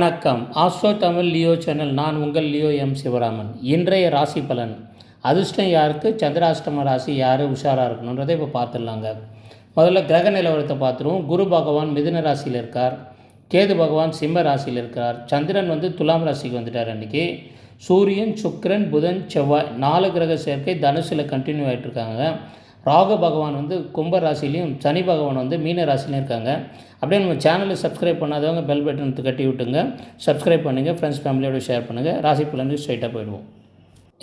வணக்கம். Astro Tamil Leo channel. நான் உங்கள் லியோ எம் சிவராமன். இன்றைய ராசி பலன். அதிர்ஷ்டம் யாருக்கு? சந்திராஷ்டம ராசி யார்? உஷாராக இருக்கணுன்றதை இப்போ பார்த்துடலாங்க. முதல்ல கிரக நிலவரத்தை பார்த்துருவோம். குரு பகவான் மிதுன ராசியில் இருக்கார். கேது பகவான் சிம்ம ராசியில் இருக்கிறார். சந்திரன் வந்து துலாம் ராசிக்கு வந்துட்டார் அன்றைக்கி சூரியன் சுக்கரன் புதன் செவ்வாய் நாலு கிரக சேர்க்கை தனுசில் கண்டினியூ ஆகிட்டு இருக்காங்க. ராகு பகவான் வந்து கும்ப ராசிலையும் சனி பகவான் வந்து மீன ராசிலையும் இருக்காங்க. அப்படியே நம்ம சேனலை சப்ஸ்கிரைப் பண்ணாதவங்க பெல் பட்டன் கட்டி விட்டுங்க. சப்ஸ்கிரைப் பண்ணுங்கள் ஃப்ரெண்ட்ஸ் ஃபேமிலியோட ஷேர் பண்ணுங்கள் ராசி பலனுக்கு ஸ்ட்ரைட்டாக போயிடுவோம்.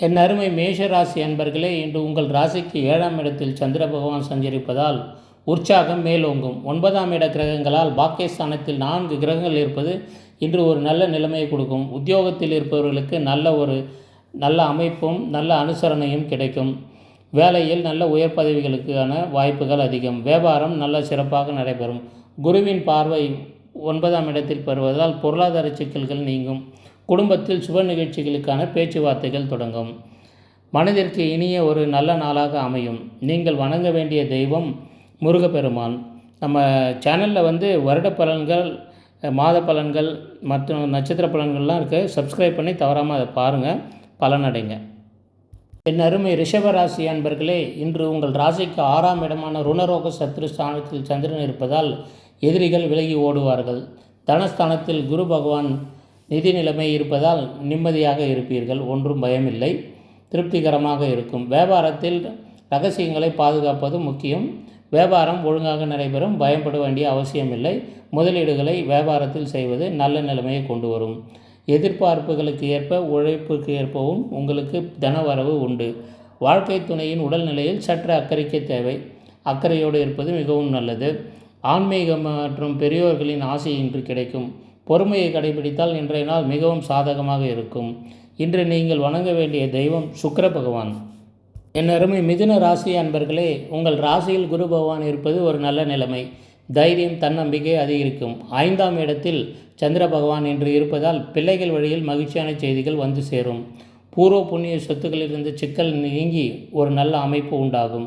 என் அருமை மேஷ ராசி அன்பர்களே இன்று உங்கள் ராசிக்கு ஏழாம் இடத்தில் சந்திர பகவான் சஞ்சரிப்பதால் உற்சாகம் மேலோங்கும். ஒன்பதாம் இட கிரகங்களால் பாக்கியஸ்தானத்தில் நான்கு கிரகங்கள் இருப்பது இன்று ஒரு நல்ல நிலைமையை கொடுக்கும். உத்தியோகத்தில் இருப்பவர்களுக்கு நல்ல ஒரு நல்ல அமைப்பும் நல்ல அனுசரணையும் கிடைக்கும். வேலையில் நல்ல உயர் பதவிகளுக்கான வாய்ப்புகள் அதிகம். வியாபாரம் நல்ல சிறப்பாக நடைபெறும். குருவின் பார்வை ஒன்பதாம் இடத்தில் பெறுவதால் பொருளாதார சிக்கல்கள் நீங்கும். குடும்பத்தில் சுப நிகழ்ச்சிகளுக்கான பேச்சுவார்த்தைகள் தொடங்கும். மனதிற்கு இனிய ஒரு நல்ல நாளாக அமையும். நீங்கள் வணங்க வேண்டிய தெய்வம் முருகப்பெருமான். நம்ம சேனலில் வந்து வருட பலன்கள் மாத பலன்கள் மற்றும் நட்சத்திர பலன்கள்லாம் இருக்குது சப்ஸ்கிரைப் பண்ணி தவறாமல் அதை பாருங்கள் பலனடைங்க. என் அருமை ரிஷபராசி அன்பர்களே இன்று உங்கள் ராசிக்கு ஆறாம் இடமான ருணரோக சத்ரு ஸ்தானத்தில் சந்திரன் இருப்பதால் எதிரிகள் விலகி ஓடுவார்கள். தனஸ்தானத்தில் குரு பகவான் நிதி நிலைமை இருப்பதால் நிம்மதியாக இருப்பீர்கள். ஒன்றும் பயமில்லை. திருப்திகரமாக இருக்கும். வியாபாரத்தில் ரகசியங்களை பாதுகாப்பது முக்கியம். வியாபாரம் ஒழுங்காக நடைபெறும். பயப்பட வேண்டிய அவசியமில்லை. முதலீடுகளை வியாபாரத்தில் செய்வது நல்ல நிலைமையை கொண்டு வரும். எதிர்பார்ப்புகளுக்கு ஏற்ப உழைப்புக்கு ஏற்பவும் உங்களுக்கு தனவரவு உண்டு. வாழ்க்கை துணையின் உடல்நிலையில் சற்று அக்கறைக்கு தேவை. அக்கறையோடு இருப்பது மிகவும் நல்லது. ஆன்மீகம் மற்றும் பெரியோர்களின் ஆசை இன்று கிடைக்கும். பொறுமையை கடைபிடித்தால் இன்றைய நாள் மிகவும் சாதகமாக இருக்கும். இன்று நீங்கள் வணங்க வேண்டிய தெய்வம் சுக்கர பகவான். என் அருமை மிதுன ராசி அன்பர்களே உங்கள் ராசியில் குரு பகவான் இருப்பது ஒரு நல்ல நிலைமை. தைரியம் தன்னம்பிக்கை அதிகரிக்கும். ஐந்தாம் இடத்தில் சந்திர பகவான் என்று இருப்பதால் பிள்ளைகள் வழியில் மகிழ்ச்சியான செய்திகள் வந்து சேரும். பூர்வ புண்ணிய சொத்துக்களிலிருந்து சிக்கல் நீங்கி ஒரு நல்ல அமைப்பு உண்டாகும்.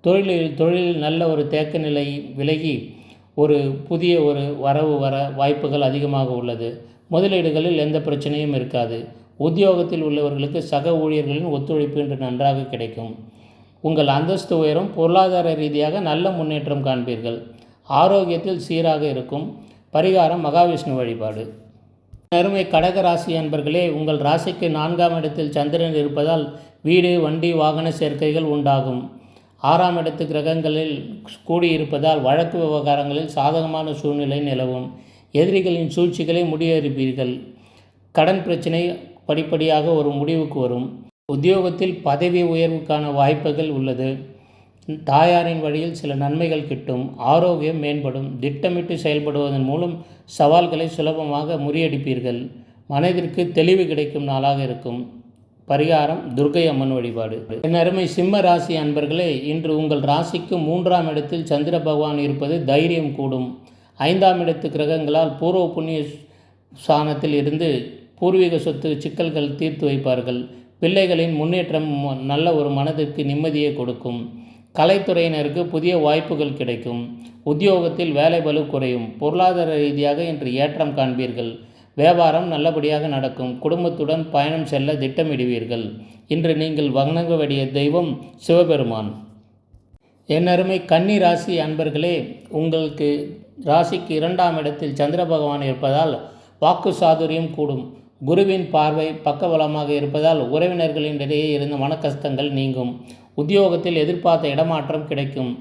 தொழிலில் தொழிலில் நல்ல ஒரு தேக்க நிலை விலகி ஒரு புதிய ஒரு வரவு வர வாய்ப்புகள் அதிகமாக உள்ளது. முதலீடுகளில் எந்த பிரச்சனையும் இருக்காது. உத்தியோகத்தில் உள்ளவர்களுக்கு சக ஊழியர்களின் ஒத்துழைப்பு இன்று நன்றாக கிடைக்கும். உங்கள் அந்தஸ்து உயரும். பொருளாதார ரீதியாக நல்ல முன்னேற்றம் காண்பீர்கள். ஆரோக்கியத்தில் சீராக இருக்கும். பரிகாரம் மகாவிஷ்ணு வழிபாடு. அருமை கடக ராசி அன்பர்களே உங்கள் ராசிக்கு நான்காம் இடத்தில் சந்திரன் இருப்பதால் வீடு வண்டி வாகன சேர்க்கைகள் உண்டாகும். ஆறாம் இடத்து கிரகங்களில் கூடியிருப்பதால் வழக்கு விவகாரங்களில் சாதகமான சூழ்நிலை நிலவும். எதிரிகளின் சூழ்ச்சிகளை முடியறிப்பீர்கள் கடன் பிரச்சினை படிப்படியாக ஒரு முடிவுக்கு வரும். உத்தியோகத்தில் பதவி உயர்வுக்கான வாய்ப்புகள் உள்ளது. தாயாரின் வழியில் சில நன்மைகள் கிட்டும். ஆரோக்கியம் மேம்படும். திட்டமிட்டு செயல்படுவதன் மூலம் சவால்களை சுலபமாக முறியடிப்பீர்கள். மனதிற்கு தெளிவு கிடைக்கும் நாளாக இருக்கும். பரிகாரம் துர்கை அம்மன் வழிபாடு. என் அருமை சிம்ம ராசி அன்பர்களே இன்று உங்கள் ராசிக்கு மூன்றாம் இடத்தில் சந்திர பகவான் இருப்பது தைரியம் கூடும். ஐந்தாம் இடத்து கிரகங்களால் பூர்வ புண்ணிய ஸ்தானத்தில் இருந்து பூர்வீக சொத்து சிக்கல்கள் தீர்த்து வைப்பார்கள். பிள்ளைகளின் முன்னேற்றம் நல்ல ஒரு மனதிற்கு நிம்மதியை கொடுக்கும். கலைத்துறையினருக்கு புதிய வாய்ப்புகள் கிடைக்கும். உத்தியோகத்தில் வேலை வலு குறையும். பொருளாதார ரீதியாக இன்று ஏற்றம் காண்பீர்கள். வியாபாரம் நல்லபடியாக நடக்கும். குடும்பத்துடன் பயணம் செல்ல திட்டமிடுவீர்கள். இன்று நீங்கள் வணங்க வேண்டிய தெய்வம் சிவபெருமான். என்னருமை கன்னி ராசி அன்பர்களே உங்களுக்கு ராசிக்கு இரண்டாம் இடத்தில் சந்திர பகவான் இருப்பதால் வாக்கு சாதுரியம் கூடும். குருவின் பார்வை பக்கபலமாக இருப்பதால் உறவினர்களின் இடையே இருந்த மனக்கஷ்டங்கள் நீங்கும். உத்தியோகத்தில் எதிர்பார்த்த இடமாற்றம் கிடைக்கும்.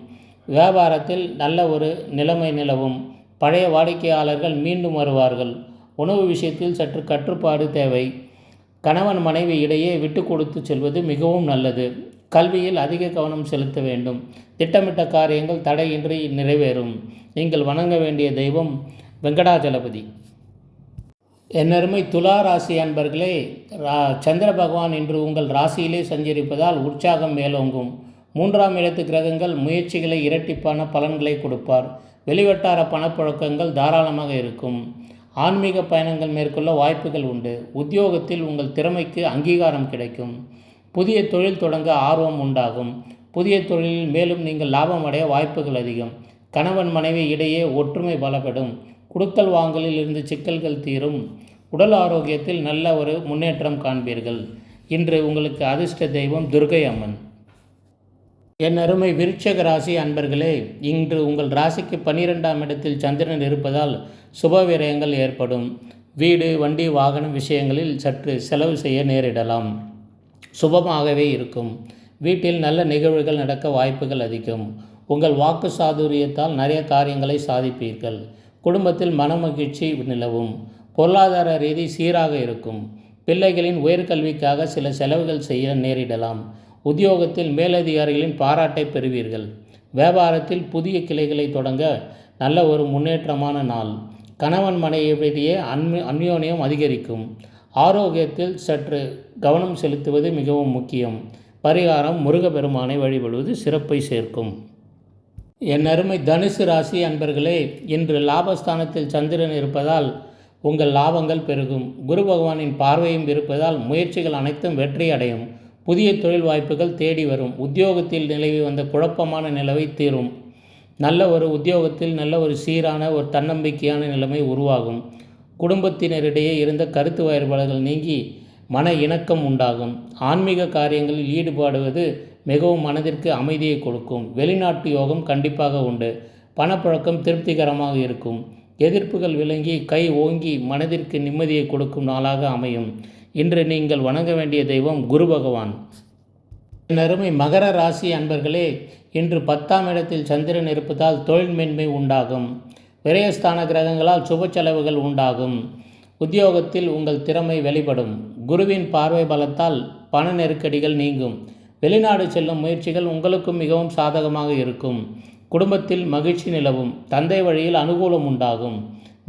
வியாபாரத்தில் நல்ல ஒரு நிலைமை நிலவும். பழைய வாடிக்கையாளர்கள் மீண்டும் வருவார்கள். உணவு விஷயத்தில் சற்று கட்டுப்பாடு தேவை. கணவன் மனைவி இடையே விட்டு கொடுத்து செல்வது மிகவும் நல்லது. கல்வியில் அதிக கவனம் செலுத்த வேண்டும். திட்டமிட்ட காரியங்கள் தடையின்றி நிறைவேறும். நீங்கள் வணங்க வேண்டிய தெய்வம் வெங்கடாஜலபதி. என்னருமை துலா ராசி அன்பர்களே ரா சந்திர பகவான் இன்று உங்கள் ராசியிலே சஞ்சரிப்பதால் உற்சாகம் மேலோங்கும். மூன்றாம் இடத்து கிரகங்கள் முயற்சிகளை இரட்டிப்பான பலன்களை கொடுப்பார். வெளிவட்டார பணப்புழக்கங்கள் தாராளமாக இருக்கும். ஆன்மீக பயணங்கள் மேற்கொள்ள வாய்ப்புகள் உண்டு. உத்தியோகத்தில் உங்கள் திறமைக்கு அங்கீகாரம் கிடைக்கும். புதிய தொழில் தொடங்க ஆர்வம் உண்டாகும். புதிய தொழிலில் மேலும் நீங்கள் லாபம் அடைய வாய்ப்புகள் அதிகம். கணவன் மனைவி இடையே ஒற்றுமை பலப்படும். கொடுக்கல் வாங்கலில் இருந்து சிக்கல்கள் தீரும். உடல் ஆரோக்கியத்தில் நல்ல ஒரு முன்னேற்றம் காண்பீர்கள். இன்று உங்களுக்கு அதிர்ஷ்ட தெய்வம் துர்கை அம்மன். என் அருமை விருட்சக ராசி அன்பர்களே இன்று உங்கள் ராசிக்கு பன்னிரெண்டாம் இடத்தில் சந்திரன் இருப்பதால் சுப விரயங்கள் ஏற்படும். வீடு வண்டி வாகனம் விஷயங்களில் சற்று செலவு செய்ய நேரிடலாம். சுபமாகவே இருக்கும். வீட்டில் நல்ல நிகழ்வுகள் நடக்க வாய்ப்புகள் அதிகம். உங்கள் வாக்கு சாதுரியத்தால் நிறைய காரியங்களை சாதிப்பீர்கள். குடும்பத்தில் மனமகிழ்ச்சி நிலவும். பொருளாதார ரீதி சீராக இருக்கும். பிள்ளைகளின் உயர்கல்விக்காக சில செலவுகள் செய்ய நேரிடலாம். உத்தியோகத்தில் மேலதிகாரிகளின் பாராட்டை பெறுவீர்கள். வியாபாரத்தில் புதிய கிளைகளை தொடங்க நல்ல ஒரு முன்னேற்றமான நாள். கணவன் மனைவியிடையே அன்மி அந்யோன்யம் அதிகரிக்கும். ஆரோக்கியத்தில் சற்று கவனம் செலுத்துவது மிகவும் முக்கியம். பரிகாரம் முருகப்பெருமானை வழிபடுவது சிறப்பை சேர்க்கும். என் அருமை தனுசு ராசி அன்பர்களே இன்று லாபஸ்தானத்தில் சந்திரன் இருப்பதால் உங்கள் லாபங்கள் பெருகும். குரு பகவானின் பார்வையும் இருப்பதால் முயற்சிகள் அனைத்தும் வெற்றி அடையும். புதிய தொழில் வாய்ப்புகள் தேடி வரும். உத்தியோகத்தில் நிலவி வந்த குழப்பமான நிலவை தீரும். நல்ல ஒரு உத்தியோகத்தில் நல்ல ஒரு சீரான ஒரு தன்னம்பிக்கையான நிலைமை உருவாகும். குடும்பத்தினரிடையே இருந்த கருத்து வேறுபாடுகள் நீங்கி மன இணக்கம் உண்டாகும். ஆன்மீக காரியங்களில் ஈடுபாடுவது மிகவும் மனதிற்கு அமைதியை கொடுக்கும். வெளிநாட்டு யோகம் கண்டிப்பாக உண்டு. பணப்புழக்கம் திருப்திகரமாக இருக்கும். எதிர்ப்புகள் விளங்கி கை ஓங்கி மனதிற்கு நிம்மதியை கொடுக்கும் நாளாக அமையும். இன்று நீங்கள் வணங்க வேண்டிய தெய்வம் குரு பகவான். அருமை மகர ராசி அன்பர்களே இன்று பத்தாம் இடத்தில் சந்திரன் இருப்பதால் தொழில் மேன்மை உண்டாகும். விரயஸ்தான கிரகங்களால் சுப செலவுகள் உண்டாகும். உத்தியோகத்தில் உங்கள் திறமை வெளிப்படும். குருவின் பார்வை பலத்தால் பண நெருக்கடிகள் நீங்கும். வெளிநாடு செல்லும் முயற்சிகள் உங்களுக்கும் மிகவும் சாதகமாக இருக்கும். குடும்பத்தில் மகிழ்ச்சி நிலவும். தந்தை வழியில் அனுகூலம் உண்டாகும்.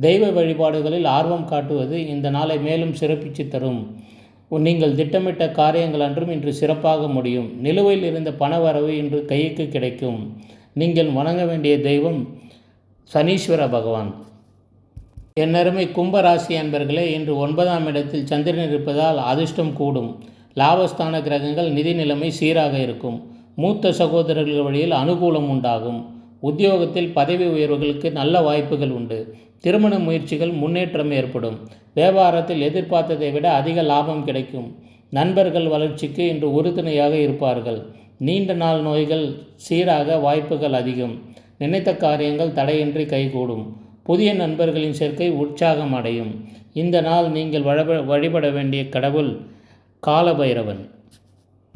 தெய்வ வழிபாடுகளில் ஆர்வம் காட்டுவது இந்த நாளை மேலும் சிறப்பித்து தரும். நீங்கள் திட்டமிட்ட காரியங்கள் அன்றும் இன்று சிறப்பாக முடியும். நிலுவையில் இருந்த பண வரவு இன்று கைக்கு கிடைக்கும். நீங்கள் வணங்க வேண்டிய தெய்வம் சனீஸ்வர பகவான். என் அருமை கும்பராசி அன்பர்களே இன்று ஒன்பதாம் இடத்தில் சந்திரன் இருப்பதால் அதிர்ஷ்டம் கூடும். லாபஸ்தான கிரகங்கள் நிதி நிலைமை சீராக இருக்கும். மூத்த சகோதரர்கள் வழியில் அனுகூலம் உண்டாகும். உத்தியோகத்தில் பதவி உயர்வுகளுக்கு நல்ல வாய்ப்புகள் உண்டு. திருமண முயற்சிகள் முன்னேற்றம் ஏற்படும். வியாபாரத்தில் எதிர்பார்த்ததை விட அதிக லாபம் கிடைக்கும். நண்பர்கள் வளர்ச்சிக்கு இன்று உறுதுணையாக இருப்பார்கள். நீண்ட நாள் நோய்கள் சீராக வாய்ப்புகள் அதிகம். நினைத்த காரியங்கள் தடையின்றி கைகூடும். புதிய நண்பர்களின் சேர்க்கை உற்சாகம் அடையும். இந்த நாள் நீங்கள் வழிபட வேண்டிய கடவுள் காலபைரவன்.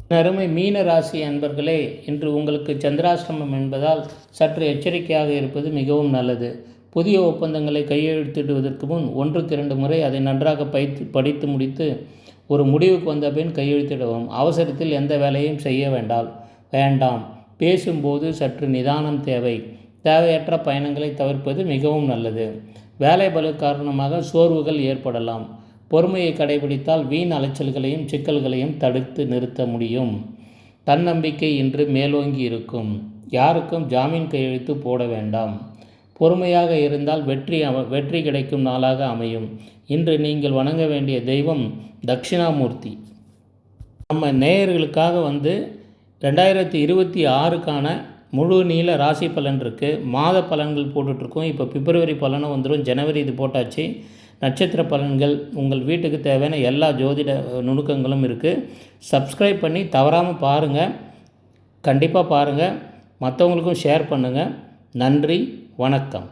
அருமை மீன ராசி அன்பர்களே இன்று உங்களுக்கு சந்திராசிரமம் என்பதால் சற்று எச்சரிக்கையாக இருப்பது மிகவும் நல்லது. புதிய ஒப்பந்தங்களை கையெழுத்திடுவதற்கு முன் ஒன்றுக்கு இரண்டு முறை அதை நன்றாக பயிற்சி படித்து முடித்து ஒரு முடிவுக்கு வந்த பின் கையெழுத்திடவும். அவசரத்தில் எந்த வேலையும் செய்ய வேண்டாம். வேண்டாம். பேசும்போது சற்று நிதானம் தேவை. தேவையற்ற பயணங்களை தவிர்ப்பது மிகவும் நல்லது. வேலை பலு காரணமாக சோர்வுகள் ஏற்படலாம். பொறுமையை கடைபிடித்தால் வீண் அலைச்சல்களையும் சிக்கல்களையும் தடுத்து நிறுத்த முடியும். தன்னம்பிக்கை இன்று மேலோங்கி இருக்கும். யாருக்கும் ஜாமீன் கையெழுத்து போட வேண்டாம். பொறுமையாக இருந்தால் வெற்றி வெற்றி கிடைக்கும் நாளாக அமையும். இன்று நீங்கள் வணங்க வேண்டிய தெய்வம் தட்சிணாமூர்த்தி. நம்ம நேயர்களுக்காக வந்து ரெண்டாயிரத்தி இருபத்தி ஆறுக்கான முழு நீள ராசி பலன் இருக்குது மாத பலன்கள் போட்டுட்ருக்கோம். இப்போ பிப்ரவரி பலனும் வந்துடும் ஜனவரி இது போட்டாச்சு. நட்சத்திர பலன்கள் உங்கள் வீட்டுக்கு தேவையான எல்லா ஜோதிட நுணுக்கங்களும் இருக்குது சப்ஸ்கிரைப் பண்ணி தவறாமல் பாருங்கள் கண்டிப்பாக பாருங்கள் மற்றவங்களுக்கும் ஷேர் பண்ணுங்கள் நன்றி. வணக்கம்.